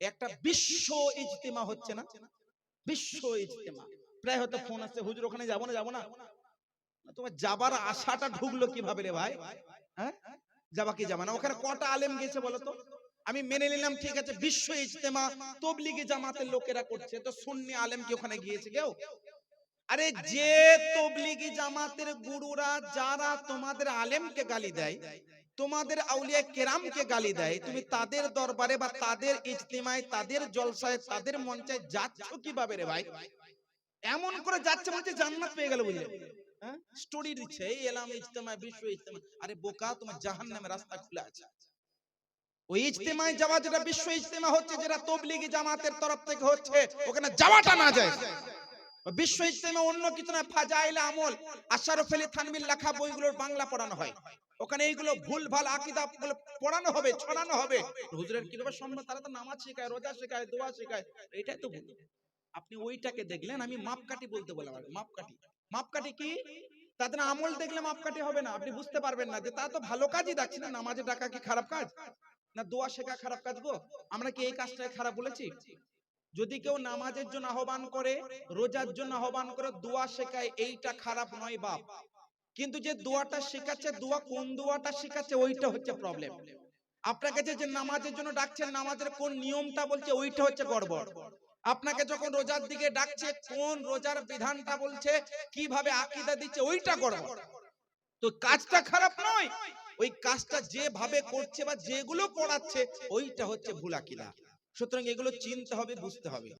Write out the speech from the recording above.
একটা বিশ্ব ইজতেমা হচ্ছে না? বিশ্ব ইজতেমা। প্রায় হয়তো ফোন আসছে, হুজুর, ওখানে যাব না যাব না? তোমার যাবার আশাটা ঢুকলো কীভাবে রে ভাই? হ্যাঁ? যাবা কি যাবা না? ওখানে কটা আলেম গেছে বলো তো? আমি মেনে নিলাম, ঠিক আছে, বিশ্ব ইজতেমা, তবলিগি জামাতের লোকেরা করছে। তো সুন্নি আলেম কি ওখানে গিয়েছে কেউ? আরে যে তবলিগি জামাতের গুরুরা, যারা তোমাদের আলেমকে গালি দেয় তোমাদের আউলিয়া কেরামকে গালি দেয়, তুমি তাদের দরবারে বা তাদের ইজতিমায়, তাদের জলসায়, তাদের মঞ্চায় যাচ্ছ কীভাবে রে ভাই? এমন করে যাচ্ছে বলছে জান্নাত পেয়ে গেল বুঝলে। হ্যাঁ? স্টোরি দিচ্ছে, এই এলাম ইজতেমায়, বিশ্ব ইজতেমা আরে বোকা, তোমার জাহান্নামের রাস্তা খুলে আছে। ওই ইজতেমায় যাওয়া যেটা বিশ্ব ইজতেমা হচ্ছে, যেটা তবলিগি জামাতের তরফ থেকে হচ্ছে, ওখানে যাওয়াটা না যায়। বিশ্ব ইজতেমা অন্য কিছু না, ফাজাইল আমল, আশারফ আলী থানবির লেখা বইগুলোর বাংলা পড়ানো হয়। ওখানে এইগুলো ভুল, ভালো আকিদা পড়ানো হবে, ছড়ানো হবে। হুজুরের কীভাবে সম্ভব তারা তো নামাজ শেখায়, রোজা শেখায়, দোয়া শেখায়। এটাই তো ভুল। আপনি ওইটাকে দেখলেন, আমি মাপকাঠি বলতে বললাম মাপকাঠি। মাপকাঠি কি? তাদের আমল দেখলে মাপকাঠি হবে না, আপনি বুঝতে পারবেন না যে তা তো ভালো কাজই দেখছি না নামাজে ডাকা কি খারাপ কাজ? না দোয়া শেখা খারাপ কাজ গো? আমরা কি এই কাজটাই খারাপ বলেছি? যদি কেউ নামাজের জন্য আহ্বান করে, রোজার জন্য আহ্বান করে, দোয়া শেখায়, এইটা খারাপ নয় বাপ। কিন্তু যে দোয়াটা শেখাচ্ছে, দোয়া কোন দোয়াটা শেখাচ্ছে, ওইটা হচ্ছে প্রবলেম আপনাকে যে যে নামাজের জন্য ডাকছেন, নামাজের কোন নিয়মটা বলছে, ওইটা হচ্ছে গড়বড়। আপনাকে যখন রোজার দিকে ডাকছে, কোন রোজার বিধানটা বলছে, কীভাবে আকীদা দিচ্ছে, ওইটা গড়বড়। তো কাজটা খারাপ নয়, ওই কাজটা যেভাবে করছে বা যেগুলো পড়াচ্ছে, ওইটা হচ্ছে ভুল আকীদা। সুতরাং এগুলো চিনতে হবে, বুঝতে হবে।